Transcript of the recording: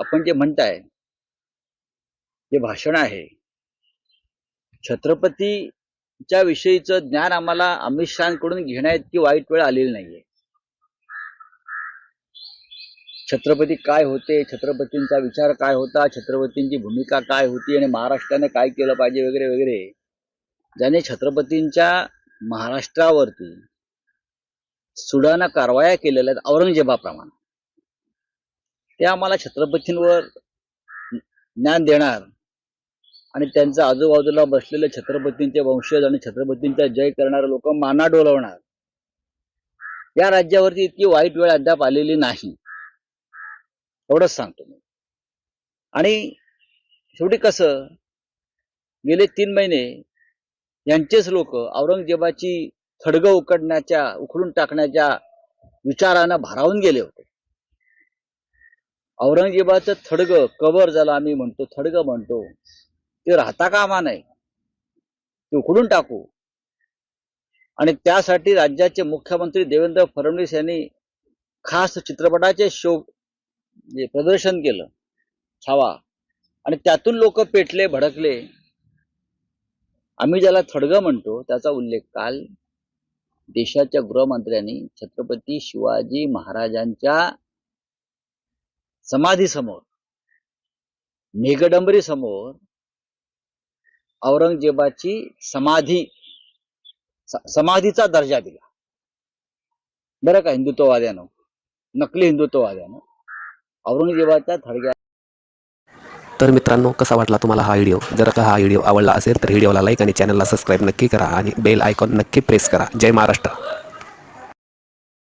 आपण जे म्हणताय जे भाषण आहे छत्रपतीच्या विषयीचं ज्ञान आम्हाला अमित शहाकडून घेण्याइतकी वाईट वेळ आलेली नाहीये. छत्रपती काय होते छत्रपतींचा विचार काय होता छत्रपतींची भूमिका काय होती आणि महाराष्ट्राने काय केलं पाहिजे वगैरे वगैरे. ज्याने छत्रपतींच्या महाराष्ट्रावरती सुडाना कारवाया केलेल्या आहेत औरंगजेबाप्रमाणे. ते आम्हाला छत्रपतींवर ज्ञान देणार. आणि त्यांच्या आजूबाजूला बसलेले छत्रपतींचे वंशज आणि छत्रपतींचा जय करणारे लोक माना डोलवणार. या राज्यावरती इतकी वाईट वेळ अद्याप आलेली नाही. एवढंच सांगतो मी. आणि शेवटी कसं गेले तीन महिने यांचेच लोक औरंगजेबाची थडगं उकडण्याच्या उखडून टाकण्याच्या विचारानं भारावून गेले होते. औरंगजेबाचं थडगं कबर ज्याला आम्ही म्हणतो थडगं म्हणतो. ते राहता कामा नाही. ते उखडून टाकू. आणि त्यासाठी राज्याचे मुख्यमंत्री देवेंद्र फडणवीस यांनी खास चित्रपटाचे शो जे प्रदर्शन केलं. छावा. आणि त्यातून लोक पेटले भडकले. आम्ही ज्याला थडगं म्हणतो त्याचा उल्लेख काल देशाच्या गृहमंत्र्यांनी छत्रपती शिवाजी महाराजांच्या समाधी समोर मेघडंबरी समोर औरंगजेबाची समाधी समाधीचा दर्जा दिला. बरं का हिंदुत्ववाद्यानं नकली हिंदुत्ववाद्यानं औरंगजेबाच्या थडग्या तर मित्रांनो कसा वाटला तुम्हाला हा व्हिडिओ? जर का हा व्हिडिओ आवडला असेल तर व्हिडिओला लाईक आणि चॅनलला सबस्क्राईब नक्की करा आणि बेल आयकॉन नक्की प्रेस करा. जय महाराष्ट्र.